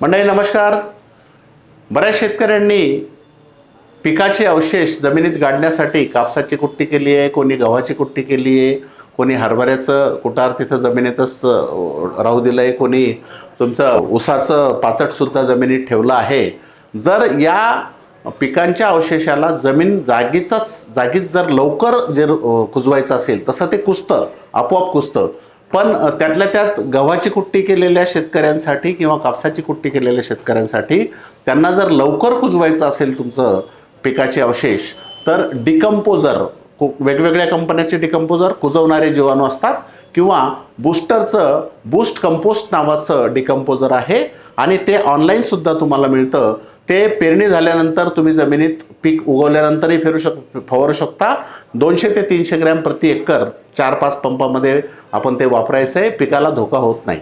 मंडळी नमस्कार. बऱ्याच शेतकऱ्यांनी पिकाचे अवशेष जमिनीत गाडण्यासाठी कापसाची कुट्टी केली आहे कोणी गव्हाची कुट्टी केली आहे कोणी हरभऱ्याचं कुटार तिथं जमिनीतच राहू दिलं आहे कोणी तुमचं ऊसाचं पाचटसुद्धा जमिनीत ठेवलं आहे. जर या पिकांच्या अवशेषाला जमीन जागीतच जागीत जर लवकर जे कुजवायचं असेल तसं ते कुजतं आपोआप कुजतं. पण त्यातल्या त्यात गव्हाची कुट्टी केलेल्या शेतकऱ्यांसाठी किंवा कापसाची कुट्टी केलेल्या शेतकऱ्यांसाठी त्यांना जर लवकर कुजवायचं असेल तुमचं पिकाचे अवशेष तर डिकम्पोजर कु- वेगवेगळ्या कंपन्याचे डिकम्पोजर कुजवणारे जीवाणू असतात किंवा बूस्टरचं बूस्ट कंपोस्ट नावाचं डिकम्पोजर आहे आणि ते ऑनलाईनसुद्धा तुम्हाला मिळतं. ते पेरणी झाल्यानंतर तुम्ही जमिनीत पीक उगवल्यानंतरही फिरू शक फवारू शकता. दोनशे ते तीनशे ग्रॅम प्रति एकर चार पाच पंपामध्ये आपण ते वापरायचं आहे पिकाला धोका होत नाही.